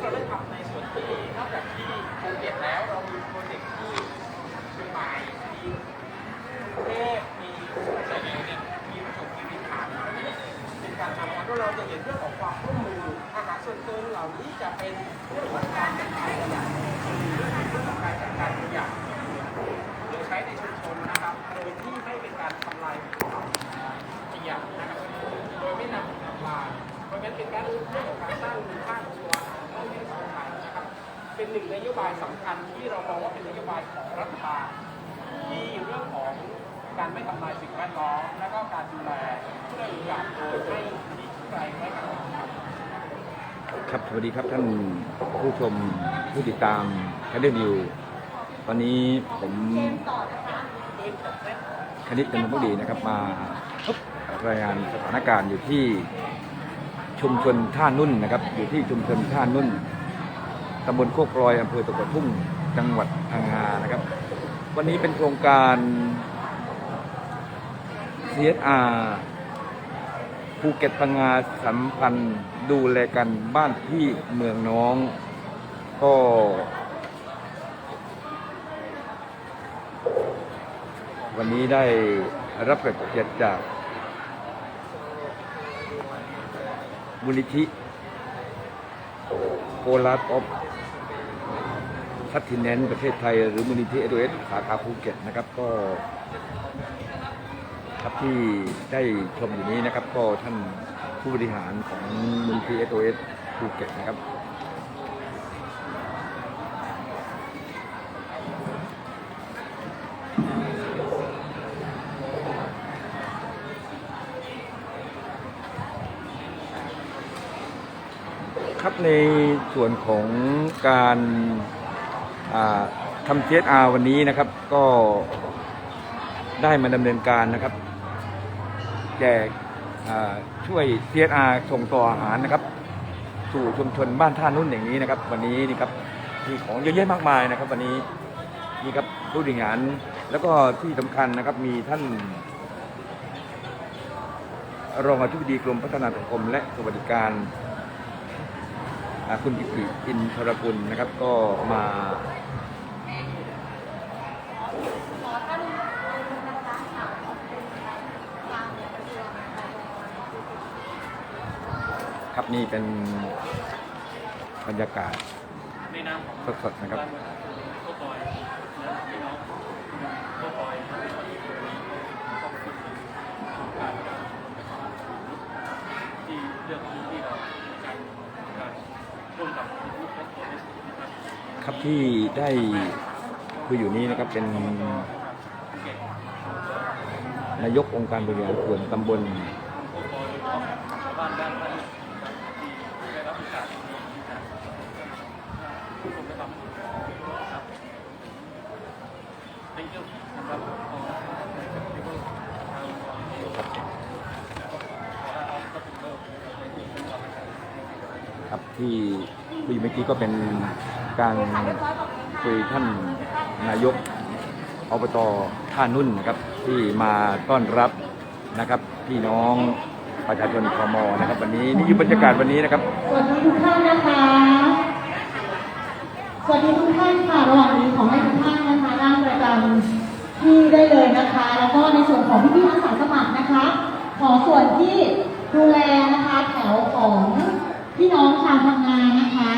เราได้ทำในส่วนที่นอกจากที่ภูเก็ตแล้วเรามีโปรเจกต์ที่เชียงใหม่มีกรุงเทพมีอะไรเนี่ยมีประจวบคีรีขันธ์เป็นการทำงานก็เราจะเห็นเรื่องของความร่วมมืออาหารส่วนเกินเหล่านี้จะเป็นเรื่องของการจัดการขยะเรื่องของการจัดการขยะโดยใช้ในชุมชนนะครับโดยที่ไม่เป็นการทำลายขยะนะครับโดยไม่นำทำลาเพราะฉะนั้นเป็นการเรื่องของการสร้างมูลค่าของตัวอาหาร ให้ในสังคมนะครับเป็นหนึ่งนโยบายสำคัญที่เรามองว่าเป็นนโยบายของรัฐบาลที่เรื่องของการไม่ทำลายสิ่งแวดล้อมและก็การดูแลเพื่ออยากโดยให้มีใครไม่กระทบครับครับสวัสดีครับท่านผู้ชมผู้ติดตามแคดเดนิวตอนนี้ผมคณิตจันทบุรีนะครับมารายงานสถานการณ์อยู่ที่ ชุมชนท่านุ่นนะครับ อยู่ที่ชุมชนท่านุ่นตำบลโคกลอยอำเภอตะกัวทุ่งจังหวัดพังงานะครับ วันนี้เป็นโครงการ CSR ภูเก็ตพังงาสัมพันธ์ดูแลกันบ้านพี่เมืองน้อง ก็วันนี้ได้รับเกียรติจาก มูลนิธิโกลาสออฟซัตทินเนนประเทศไทย หรือมูลนิธิเอโดเอสสาขาภูเก็ตนะครับก็ครับที่ได้ชมอยู่นี้นะครับ ก็ท่านผู้บริหารของมูลนิธิเอสโอเอสภูเก็ตนะครับ ครับในส่วนของการทำเทสอาวันนี้นะครับก็ได้มาดำเนินการนะครับ แจกอ่าช่วย CSR ส่งต่ออาหารนะครับ สู่ชุมชนบ้านท่านุ่นอย่างนี้นะครับ วันนี้นี่ครับมีของเยอะแยะมากมายนะครับ วันนี้นี่ครับผู้บริหารแล้วก็ที่สำคัญนะครับมีท่านรองอธิบดีกรมพัฒนาสังคมและสวัสดิการ คุณกิติอินทรกุลนะครับก็มาครับนี่เป็นบรรยากาศในนามของสดๆนะครับที่เลือกพื้นที่ ครับที่ได้คุยอยู่นี้นะครับเป็นนายกองค์การบริหารส่วนตำบลชาวบ้านด้านนั้นที่ได้รับโอกาสนี้จากผู้ชมนะครับ ครับที่คุยเมื่อกี้ก็เป็นการคุยท่านนายกอบตท่านุ่นนะครับที่มาต้อนรับนะครับพี่น้องประชาชนพมอนะครับ วันนี้นี่คือบรรยากาศวันนี้นะครับสวัสดีทุกท่านนะคะสวัสดีทุกท่านค่ะระหว่างนี้ขอให้ทุกท่านนะคะนั่งประจำที่ได้เลยนะคะ แล้วก็ในส่วนของพี่ๆอาสาสมัครนะคะ ขอส่วนที่ดูแลนะคะแถวของ พี่น้องชาวพังงานะคะ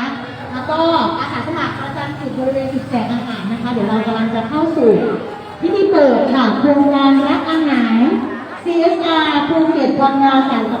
แล้วก็อาสาสมัครประจำจุดบริเวณจุดแจกอาหารนะคะ เดี๋ยวเรากำลังจะเข้าสู่พิธีเปิดค่ะโครงการรักอาหาร CSR ภูเก็ตพังงาสายสัมพันธ์ดูแลการ